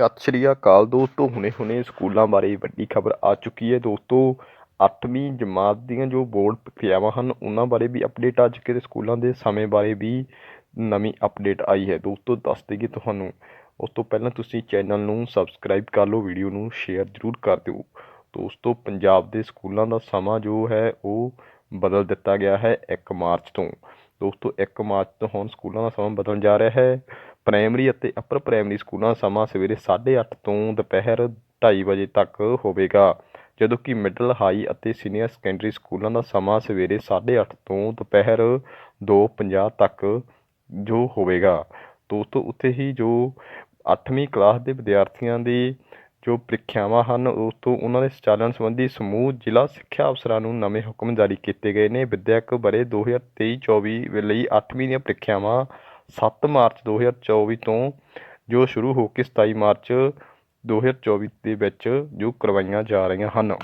ਸਤਿ ਸ਼੍ਰੀ ਅਕਾਲ ਦੋਸਤੋ ਹੁਣੇ-ਹੁਣੇ ਸਕੂਲਾਂ ਬਾਰੇ ਵੱਡੀ ਖਬਰ ਆ ਚੁੱਕੀ ਹੈ ਦੋਸਤੋ। 8ਵੀਂ ਜਮਾਤ ਦੀਆਂ ਜੋ ਬੋਰਡ ਪ੍ਰਕਿਰਿਆਵਾਂ ਹਨ, ਉਹਨਾਂ ਬਾਰੇ ਵੀ ਅਪਡੇਟ ਆ ਚੁੱਕੀ ਹੈ ਸਕੂਲਾਂ ਦੇ ਸਮੇਂ ਬਾਰੇ ਵੀ ਨਵੀਂ ਅਪਡੇਟ ਆਈ ਹੈ। ਦੋਸਤੋ, ਦੱਸ ਦੇਈਏ ਤੁਹਾਨੂੰ, ਉਸ ਤੋਂ ਪਹਿਲਾਂ ਤੁਸੀਂ ਚੈਨਲ ਨੂੰ ਸਬਸਕ੍ਰਾਈਬ ਕਰ ਲਓ ਵੀਡੀਓ ਨੂੰ ਸ਼ੇਅਰ ਜ਼ਰੂਰ ਕਰ ਦਿਓ। ਦੋਸਤੋ, ਪੰਜਾਬ ਦੇ ਸਕੂਲਾਂ ਦਾ ਸਮਾਂ ਜੋ ਹੈ, ਉਹ ਬਦਲ ਦਿੱਤਾ ਗਿਆ ਹੈ 1 ਮਾਰਚ ਤੋਂ। ਦੋਸਤੋ 1 ਮਾਰਚ ਤੋਂ ਹੁਣ ਸਕੂਲਾਂ ਦਾ ਸਮਾਂ ਬਦਲਣ ਜਾ ਰਿਹਾ ਹੈ। ਪ੍ਰਾਇਮਰੀ ਅਤੇ ਅਪਰ ਪ੍ਰਾਇਮਰੀ ਸਕੂਲਾਂ ਦਾ ਸਮਾਂ ਸਵੇਰੇ 8:30 ਤੋਂ ਦੁਪਹਿਰ ਢਾਈ ਵਜੇ ਤੱਕ ਹੋਵੇਗਾ, ਜਦੋਂ ਕਿ ਮਿਡਲ ਹਾਈ ਅਤੇ ਸੀਨੀਅਰ ਸੈਕੰਡਰੀ ਸਕੂਲਾਂ ਦਾ ਸਮਾਂ ਸਵੇਰੇ 8:30 ਤੋਂ ਦੁਪਹਿਰ 2:50 ਤੱਕ ਜੋ ਹੋਵੇਗਾ। ਦੋਸਤੋ, ਉੱਥੇ ਹੀ ਜੋ ਅੱਠਵੀਂ ਕਲਾਸ ਦੇ ਵਿਦਿਆਰਥੀਆਂ ਦੀ ਜੋ ਪ੍ਰੀਖਿਆਵਾਂ ਹਨ ਉਸ ਤੋਂ ਉਹਨਾਂ ਦੇ ਸੰਚਾਲਨ ਸੰਬੰਧੀ ਸਮੂਹ ਜ਼ਿਲ੍ਹਾ ਸਿੱਖਿਆ ਅਫਸਰਾਂ ਨੂੰ ਨਵੇਂ ਹੁਕਮ ਜਾਰੀ ਕੀਤੇ ਗਏ ਨੇ। ਵਿੱਦਿਅਕ ਬਰੇ ਦੋ ਹਜ਼ਾਰ ਤੇਈ ਚੌਵੀ ਲਈ ਅੱਠਵੀਂ ਦੀਆਂ ਪ੍ਰੀਖਿਆਵਾਂ ਸੱਤ ਮਾਰਚ 2024 ਤੋਂ, ਜੋ ਸ਼ੁਰੂ ਹੋ ਕੇ 27 ਮਾਰਚ 2024 ਦੇ ਵਿੱਚ ਜੋ ਕਰਵਾਈਆਂ ਜਾ ਰਹੀਆਂ ਹਨ।